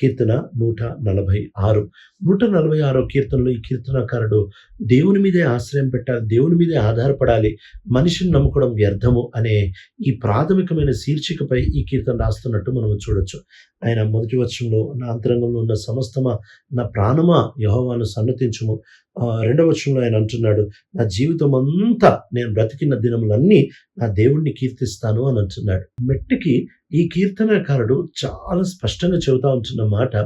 కీర్తన నూట నలభై ఆరు. నూట నలభై ఆరో కీర్తనలో ఈ కీర్తనకారుడు దేవుని మీదే ఆశ్రయం పెట్టాలి దేవుని మీదే ఆధారపడాలి మనిషిని నమ్ముకోవడం వ్యర్థము అనే ఈ ప్రాథమికమైన శీర్షికపై ఈ కీర్తన రాస్తున్నట్టు మనం చూడొచ్చు. ఆయన మొదటి వర్షంలో నా అంతరంగంలో ఉన్న సమస్తమా నా ప్రాణమా యహోవాను సన్నతించుము. రెండవ వచనంలో ఆయన అంటున్నాడు నా జీవితం అంతా నేను బ్రతికిన దినములన్నీ నా దేవుణ్ణి కీర్తిస్తాను అని అంటున్నాడు. మెట్టికి ఈ కీర్తనకారుడు చాలా స్పష్టంగా చెబుతా ఉంటున్న మాట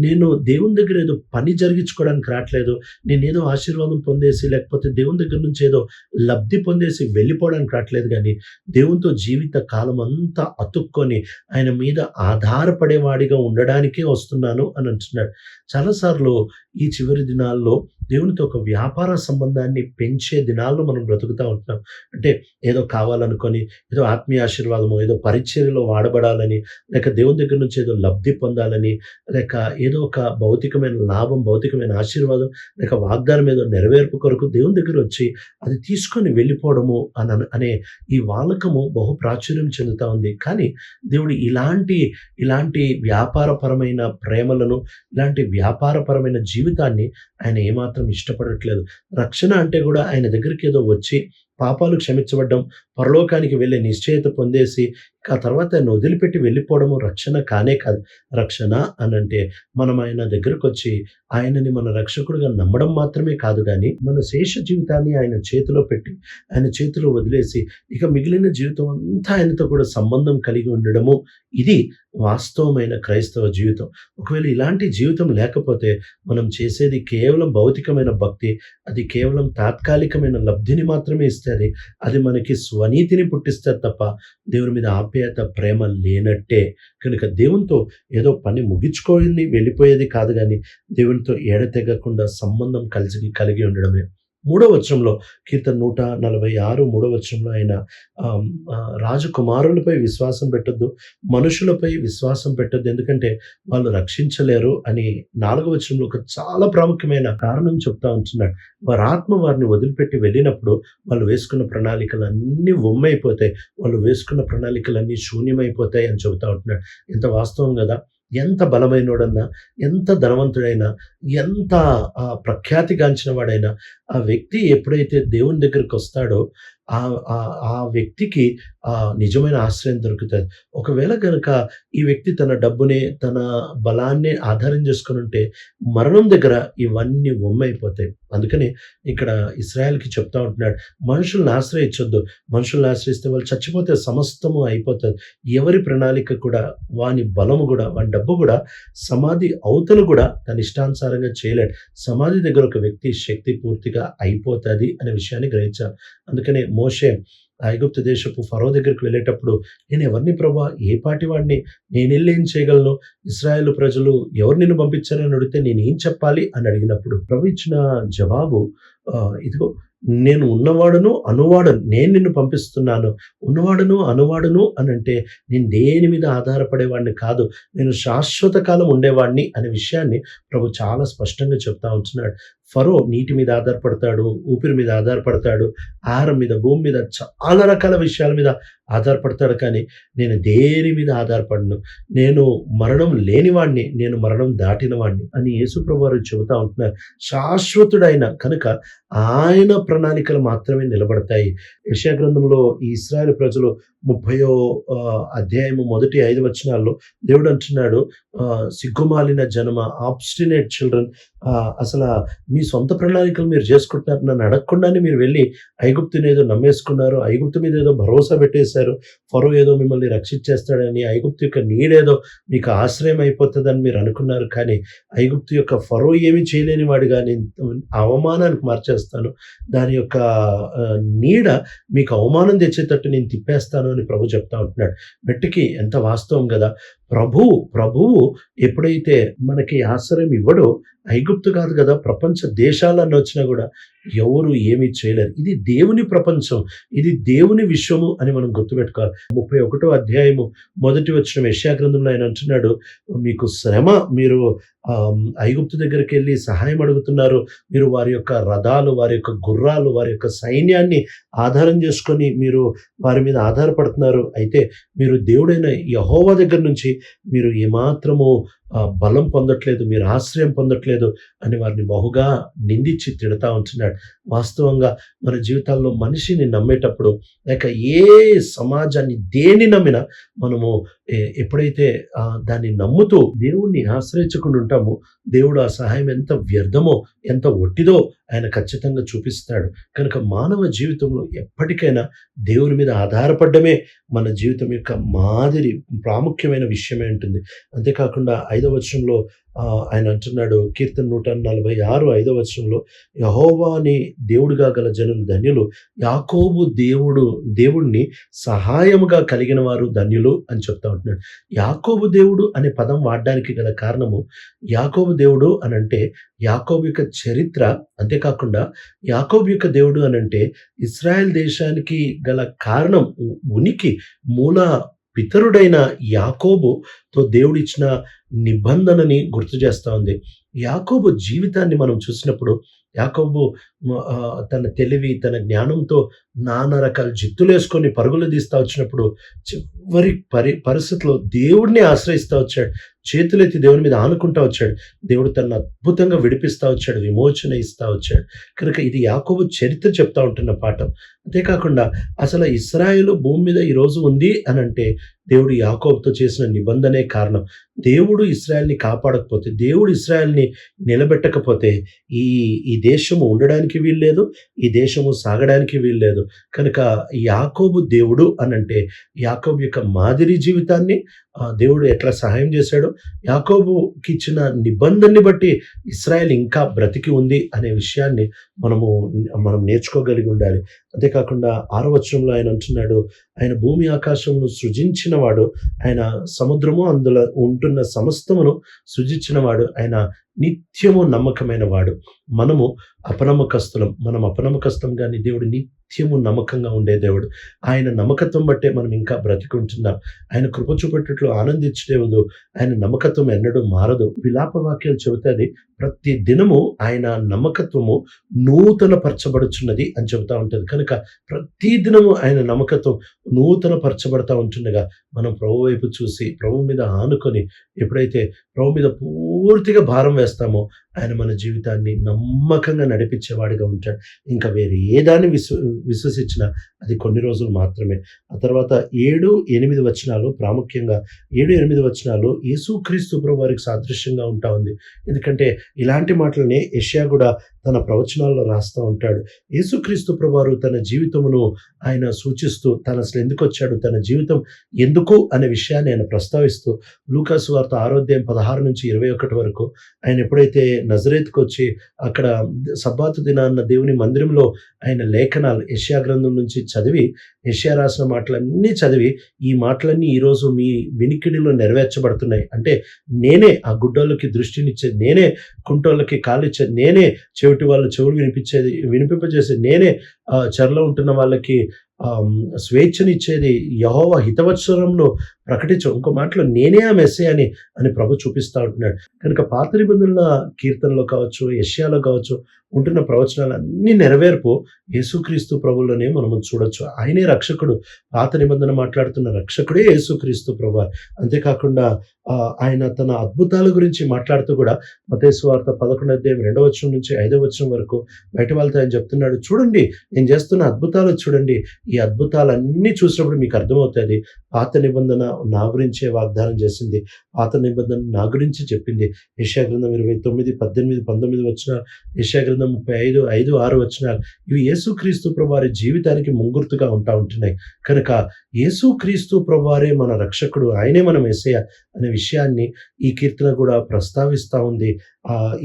నేను దేవుని దగ్గర ఏదో పని జరిగించుకోవడానికి రావట్లేదు నేను ఏదో ఆశీర్వాదం పొందేసి లేకపోతే దేవుని దగ్గర నుంచి ఏదో లబ్ధి పొందేసి వెళ్ళిపోవడానికి రావట్లేదు కానీ దేవునితో జీవిత కాలం అంతా అతుక్కొని ఆయన మీద ఆధారపడేవాడిగా ఉండడానికే వస్తున్నాను అని అంటున్నాడు. చాలాసార్లు ఈ చివరి దినాల్లో దేవునితో ఒక వ్యాపార సంబంధాన్ని పెంచే దినాల్లో మనం బ్రతుకుతూ ఉంటున్నాం. అంటే ఏదో కావాలనుకొని ఏదో ఆత్మీయ ఆశీర్వాదము ఏదో పరిచర్యలో వాడబడాలని లేక దేవుని దగ్గర నుంచి ఏదో లబ్ధి పొందాలని లేక ఏదో ఒక భౌతికమైన లాభం భౌతికమైన ఆశీర్వాదం లేక వాగ్దానం ఏదో నెరవేర్పు కొరకు దేవుని దగ్గర వచ్చి అది తీసుకొని వెళ్ళిపోవడము అని అనే ఈ వాలకము బహు ప్రాచుర్యం చెందుతా ఉంది. కానీ దేవుడు ఇలాంటి ఇలాంటి వ్యాపారపరమైన ప్రేమలను ఇలాంటి వ్యాపారపరమైన జీవితాన్ని ఆయన ఏమాత్రం ఇష్టపడట్లేదు. రక్షణ అంటే కూడా ఆయన దగ్గరికి ఏదో వచ్చి పాపాలు క్షమించబడ్డం పరలోకానికి వెళ్ళే నిశ్చయత పొందేసి ఆ తర్వాత ఆయన వదిలిపెట్టి వెళ్ళిపోవడము రక్షణ కానే కాదు. రక్షణ అని అంటే మనం ఆయన దగ్గరకు వచ్చి ఆయనని మన రక్షకుడుగా నమ్మడం మాత్రమే కాదు కానీ మన శేష జీవితాన్ని ఆయన చేతిలో పెట్టి ఆయన చేతిలో వదిలేసి ఇక మిగిలిన జీవితం అంతా ఆయనతో కూడా సంబంధం కలిగి ఉండడము ఇది వాస్తవమైన క్రైస్తవ జీవితం. ఒకవేళ ఇలాంటి జీవితం లేకపోతే మనం చేసేది కేవలం భౌతికమైన భక్తి అది కేవలం తాత్కాలికమైన లబ్ధిని మాత్రమే ఇస్తుంది అది మనకి స్వనీతిని పుట్టిస్తుంది తప్ప దేవుని మీద ఆప్యాయత ప్రేమ లేనట్టే. కనుక దేవునితో ఏదో పని ముగించుకోని వెళ్ళిపోయేది కాదు కానీ దేవునితో ఎడతెగకుండా సంబంధం కలిసి కలిగి ఉండడమే. మూడో వచనంలో కీర్తన నూట నలభై ఆరు మూడో వచనంలో ఆయన రాజకుమారులపై విశ్వాసం పెట్టద్దు మనుషులపై విశ్వాసం పెట్టొద్దు ఎందుకంటే వాళ్ళు రక్షించలేరు అని నాలుగో వచనంలో ఒక చాలా ప్రాముఖ్యమైన కారణం చెప్తా ఉంటున్నాడు. వారి ఆత్మ వారిని వదిలిపెట్టి వెళ్ళినప్పుడు వాళ్ళు వేసుకున్న ప్రణాళికలన్నీ ఉమ్మైపోతాయి వాళ్ళు వేసుకున్న ప్రణాళికలన్నీ శూన్యమైపోతాయి అని చెబుతా ఉంటున్నాడు. ఎంత వాస్తవం కదా? ఎంత బలమైనోడన్నా ఎంత ధనవంతుడైనా ఎంత ఆ, ప్రఖ్యాతిగాంచిన వాడైనా ఆ వ్యక్తి ఎప్పుడైతే దేవుని దగ్గరికి వస్తాడో ఆ ఆ- వ్యక్తికి ఆ నిజమైన ఆశ్రయం దొరుకుతుంది. ఒకవేళ కనుక ఈ వ్యక్తి తన డబ్బునే తన బలాన్ని ఆధారం చేసుకుని ఉంటే మరణం దగ్గర ఇవన్నీ అయిపోతాయి అందుకని ఇక్కడ ఇస్రాయల్కి చెప్తా ఉంటున్నాడు మనుషుల్ని ఆశ్రయించొద్దు. మనుషుల్ని ఆశ్రయిస్తే వాళ్ళు చచ్చిపోతే సమస్తము అయిపోతుంది. ఎవరి ప్రణాళిక కూడా వాని బలము కూడా వాని డబ్బు కూడా సమాధి అవతలు కూడా తన ఇష్టానుసారంగా చేయలేడు. సమాధి దగ్గర ఒక వ్యక్తి శక్తి పూర్తిగా అయిపోతుంది అనే విషయాన్ని గ్రహించాలి. అందుకనే మోషే ఐగుప్తు దేశపు ఫరో దగ్గరికి వెళ్ళేటప్పుడు నేను ఎవరిని ప్రభా? ఏ పాటి వాడిని? నేను వెళ్ళి ఏం చేయగలను? ఇస్రాయేల్ ప్రజలు ఎవరు నిన్ను పంపించారని అడిగితే నేను ఏం చెప్పాలి? అని అడిగినప్పుడు ప్రభు ఇచ్చిన జవాబు ఇదిగో నేను ఉన్నవాడును అనువాడను నేను నిన్ను పంపిస్తున్నాను. ఉన్నవాడును అనువాడును అని అంటే నేను దేని మీద ఆధారపడేవాడిని కాదు నేను శాశ్వత కాలం ఉండేవాడిని అనే విషయాన్ని ప్రభు చాలా స్పష్టంగా చెప్తా ఉంటున్నాడు. ఫరో నీటి మీద ఆధారపడతాడు ఊపిరి మీద ఆధారపడతాడు ఆహారం మీద భూమి మీద చాలా రకాల విషయాల మీద ఆధారపడతాడు కానీ నేను దేని మీద ఆధారపడను? నేను మరణం లేనివాడిని నేను మరణం దాటిన వాడిని అని యేసుప్రభు వారు చెబుతా ఉంటున్నారు. శాశ్వతుడైన కనుక ఆయన ప్రణాళికలు మాత్రమే నిలబడతాయి. యశా గ్రంథంలో ఈ ప్రజలు ముప్పయో అధ్యాయము మొదటి ఐదు వచనాల్లో దేవుడు అంటున్నాడు సిగ్గుమాలిన జనమ ఆబ్స్టినేట్ చిల్డ్రన్ అసలు మీ సొంత ప్రణాళికలు మీరు చేసుకుంటున్నారు నన్ను అడగకుండానే మీరు వెళ్ళి ఐగుప్తుని ఏదో నమ్మేసుకున్నారు ఐగుప్తు మీద ఏదో భరోసా పెట్టేశారు ఫరో ఏదో మిమ్మల్ని రక్షించేస్తాడని ఐగుప్తు యొక్క నీడేదో మీకు ఆశ్రయం అయిపోతుందని మీరు అనుకున్నారు కానీ ఐగుప్తు యొక్క ఫరో ఏమీ చేయలేని వాడిగా నేను అవమానానికి మార్చేస్తాను. దాని యొక్క నీడ మీకు అవమానం తెచ్చేటట్టు నేను తిప్పేస్తాను అని ప్రభు చెప్తా ఉంటున్నాడు. మెట్టుకి ఎంత వాస్తవం కదా. ప్రభు ప్రభువు ఎప్పుడైతే మనకి ఆశ్రయం ఇవ్వడో ఐగుప్తు కాదు కదా ప్రపంచ దేశాలన్నీ వచ్చినా కూడా ఎవరు ఏమీ చేయలేరు. ఇది దేవుని ప్రపంచం ఇది దేవుని విశ్వము అని మనం గుర్తుపెట్టుకోవాలి. ముప్పై ఒకటో అధ్యాయము మొదటి వచ్చిన యెషయా గ్రంథంలో ఆయన అంటున్నాడు మీకు శ్రమ మీరు ఐగుప్తు దగ్గరికి వెళ్ళి సహాయం అడుగుతున్నారు. మీరు వారి యొక్క రథాలు, వారి యొక్క గుర్రాలు, వారి యొక్క సైన్యాన్ని ఆధారం చేసుకొని మీరు వారి మీద ఆధారపడుతున్నారు. అయితే మీరు దేవుడైన యహోవా దగ్గర నుంచి మీరు ఏమాత్రము బలం పొందట్లేదు. మీరు ఆశ్రయం పొందట్లేదు అని వారిని బహుగా నిందించి తిడతా ఉంటున్నాడు. వాస్తవంగా మన జీవితాల్లో మనిషిని నమ్మేటప్పుడు లేక ఏ సమాజాన్ని దేన్ని నమ్మినా మనము ఎప్పుడైతే దాన్ని నమ్ముతూ దేవుణ్ణి ఆశ్రయించకుండా ఉంటామో దేవుడు ఆ సహాయం ఎంత వ్యర్థమో, ఎంత ఒట్టిదో ఆయన ఖచ్చితంగా చూపిస్తాడు. కనుక మానవ జీవితంలో ఎప్పటికైనా దేవుని మీద ఆధారపడమే మన జీవితం యొక్క మాదిరి ప్రాముఖ్యమైన విషయమే ఉంటుంది. అంతేకాకుండా ఐదవ వచనంలో ఆయన అంటున్నాడు కీర్తన నూట నలభై ఆరు ఐదో వచనంలో యెహోవాని దేవుడుగా గల జనులు ధన్యులు. యాకోబు దేవుడు దేవుణ్ణి సహాయముగా కలిగిన వారు ధన్యులు అని చెప్తా ఉంటున్నాడు. యాకోబు దేవుడు అనే పదం వాడడానికి గల కారణము యాకోబు దేవుడు అనంటే యాకోబు యొక్క చరిత్ర అంతేకాకుండా యాకోబు యొక్క దేవుడు అనంటే ఇస్రాయెల్ దేశానికి గల కారణం ఉ ఉనికి మూల పితరుడైన యాకోబుతో దేవుడిచ్చిన నిబంధనని గుర్తు చేస్తూ ఉంది. యాకోబు జీవితాన్ని మనం చూసినప్పుడు యాకోబు తన తెలివి, తన జ్ఞానంతో నానా రకాల జిత్తులు వేసుకొని పరుగులు తీస్తా వచ్చినప్పుడు చివరి పరి పరిస్థితుల్లో దేవుడిని ఆశ్రయిస్తూ వచ్చాడు. చేతులెత్తి దేవుని మీద ఆనుకుంటా వచ్చాడు. దేవుడు తనను అద్భుతంగా విడిపిస్తూ వచ్చాడు. విమోచన ఇస్తూ వచ్చాడు. కనుక ఇది యాకోబు చరిత్ర చెప్తా ఉంటున్న పాఠం. అంతేకాకుండా అసలు ఇశ్రాయేలు భూమి మీద ఈరోజు ఉంది అనంటే దేవుడు యాకోబుతో చేసిన నిబంధనే కారణం. దేవుడు ఇస్రాయల్ని కాపాడకపోతే, దేవుడు ఇస్రాయల్ని నిలబెట్టకపోతే ఈ ఈ దేశము ఉండడానికి వీల్లేదు. ఈ దేశము సాగడానికి వీల్లేదు. కనుక యాకోబు దేవుడు అనంటే యాకోబు యొక్క మాదిరి జీవితాన్ని దేవుడు ఎట్లా సహాయం చేశాడో యాకోబుకిచ్చిన నిబంధనని బట్టి ఇస్రాయెల్ ఇంకా బ్రతికి ఉంది అనే విషయాన్ని మనము మనం నేర్చుకోగలిగి ఉండాలి. అంతేకాకుండా ఆరో వచనంలో ఆయన అంటున్నాడు, ఆయన భూమి ఆకాశమును సృజించినవాడు, ఆయన సముద్రము అందులో ఉంటున్న సమస్తమును సృజించినవాడు, ఆయన నిత్యము నమ్మకమైన వాడు. మనము అపనమ్మకస్తులం. మనం అపనమ్మకస్తులం కానీ దేవుడు నిత్యము నమ్మకంగా ఉండే దేవుడు. ఆయన నమ్మకత్వం బట్టే మనం ఇంకా బ్రతికుంటున్నాం. ఆయన కృప ఆనందించే ఆనందించుటేందు ఆయన నమ్మకత్వం ఎన్నడూ మారదు. విలాప వాక్యాలు చెబుతుంది ప్రతి దినము ఆయన నమ్మకత్వము నూతన పరచబడుచున్నది అని చెబుతూ ఉంటుంది కనుక ప్రతి దినము ఆయన నమ్మకత్వం నూతన పరచబడతా ఉంటుండగా మనం ప్రభు వైపు చూసి ప్రభు మీద ఆనుకొని ఎప్పుడైతే ప్రభు మీద పూర్తిగా భారం వేస్తామో ఆయన మన జీవితాన్ని నమ్మకంగా నడిపించేవాడిగా ఉంటాడు. ఇంకా వేరే ఏ దాన్ని విశ్వ విశ్వసించినా అది కొన్ని రోజులు మాత్రమే. ఆ తర్వాత 7, 8 వచనాలు ప్రాముఖ్యంగా 7, 8 వచనాలు యేసుక్రీస్తు ప్రభువారికి సాదృశ్యంగా ఉంటా ఉంది. ఎందుకంటే ఇలాంటి మాటలనే యెషయా కూడా తన ప్రవచనాల్లో రాస్తూ ఉంటాడు. యేసుక్రీస్తు ప్రభువారు తన జీవితమును ఆయన సూచిస్తూ తన అసలు ఎందుకొచ్చాడు, తన జీవితం ఎందుకు అనే విషయాన్ని ఆయన ప్రస్తావిస్తూ లూకాస్ వార్త ఆరోగ్యం పదహారు నుంచి ఇరవై ఒకటి వరకు ఆయన ఎప్పుడైతే నజరేతుకొచ్చి అక్కడ సబ్బాతు దినాన్న దేవుని మందిరంలో ఆయన లేఖనాలు యష్యా గ్రంథం నుంచి చదివి యష్యా రాసిన మాటలన్నీ చదివి ఈ మాటలన్నీ ఈరోజు మీ వినికిడిలో నెరవేర్చబడుతున్నాయి. అంటే నేనే ఆ గుడ్డోళ్ళకి దృష్టినిచ్చేది నేనే, కుంటోళ్ళకి కాలిచ్చేది నేనే, చెవిటి వాళ్ళ చెవులు వినిపించేది వినిపింపజేసేది నేనే, చెరలో ఉంటున్న వాళ్ళకి స్వేచ్ఛనిచ్చేది యహోవ హితవత్సరంలో ప్రకటించు ఇంకో మాటలో నేనే ఆ మెస్సే అని అని ప్రభు చూపిస్తా ఉంటున్నాడు. కనుక పాత నిబంధనల కీర్తనలో కావచ్చు, యష్యాలో కావచ్చు ఉంటున్న ప్రవచనాలన్నీ నెరవేర్పు యేసుక్రీస్తు ప్రభులోనే మనము చూడొచ్చు. ఆయనే రక్షకుడు. పాత నిబంధన మాట్లాడుతున్న రక్షకుడే యేసుక్రీస్తు ప్రభువారు. అంతేకాకుండా ఆయన తన అద్భుతాల గురించి మాట్లాడుతూ కూడా మత్తయి వార్త 11 అధ్యాయం రెండవ వచనం నుంచి ఐదవ వచనం వరకు బయట వాళ్ళతో ఆయన చెప్తున్నాడు. చూడండి నేను చేస్తున్న అద్భుతాలు చూడండి. ఈ అద్భుతాలన్నీ చూసినప్పుడు మీకు అర్థమవుతుంది పాత నిబంధన నా గురించే వాగ్దానం చేసింది. పాత నిబంధన నా గురించి చెప్పింది. యశాగ్రంథం ఇరవై తొమ్మిది పద్దెనిమిది పంతొమ్మిది వచ్చిన యశాగ్రంథం గ్రంథం 35, 5, 6 వచనాలు ఇవి యేసుక్రీస్తు ప్రభువారి జీవితానికి ముంగుర్తుగా ఉంటా ఉంటున్నాయి. కనుక యేసుక్రీస్తు ప్రభువారే మన రక్షకుడు. ఆయనే మనం మెస్సీయ అనే విషయాన్ని ఈ కీర్తన కూడా ప్రస్తావిస్తూ ఉంది.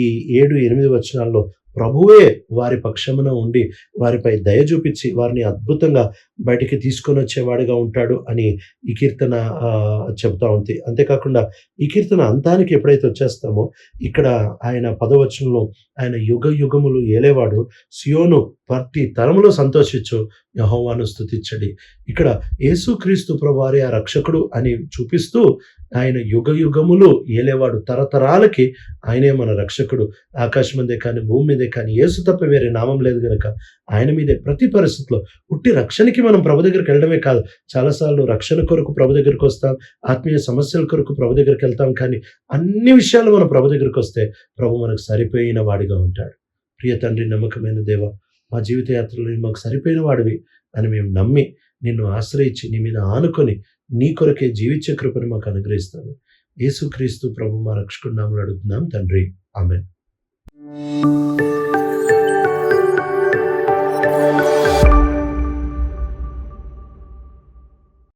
ఈ 7, 8 వచనాల్లో ప్రభువే వారి పక్షమున ఉండి వారిపై దయ చూపించి వారిని అద్భుతంగా బయటికి తీసుకొని వచ్చేవాడిగా ఉంటాడు అని ఈ కీర్తన ఆహ్, ఉంది. అంతేకాకుండా ఈ కీర్తన అంతానికి ఎప్పుడైతే వచ్చేస్తామో ఇక్కడ ఆయన పదవచనంలో ఆయన యుగ యుగములు ఏలేవాడు సియోను ప్రతి తరములో సంతోషించు యహోవాను స్థుతించండి ఇక్కడ యేసుక్రీస్తు ప్రభువారి ఆ రక్షకుడు అని చూపిస్తూ ఆయన యుగ యుగములు ఏలేవాడు తరతరాలకి ఆయనే మన రక్షకుడు. ఆకాశం మీదే కానీ భూమి మీదే కానీ యేసు తప్ప వేరే నామం లేదు కనుక ఆయన మీదే ప్రతి పరిస్థితిలో ఉట్టి రక్షణకి మనం ప్రభు దగ్గరికి వెళ్ళడమే కాదు. చాలాసార్లు రక్షణ కొరకు ప్రభు దగ్గరికి వస్తాం ఆత్మీయ సమస్యల కొరకు ప్రభు దగ్గరికి వెళ్తాం కానీ అన్ని విషయాలు మన ప్రభు దగ్గరికి వస్తే ప్రభు మనకు సరిపోయిన వాడిగా ఉంటాడు. ప్రియ తండ్రి నమ్మకమైన దేవ మా జీవిత యాత్రలో మాకు సరిపోయిన వాడివి అని మేము నమ్మి నిన్ను ఆశ్రయించి నీ మీద ఆనుకొని నీ కొరకే జీవించే కృపను మాకు అనుగ్రహిస్తాను యేసుక్రీస్తు ప్రభు మా రక్షకుడు నామలు అడుగుతున్నాం. తండ్రి. ఆమె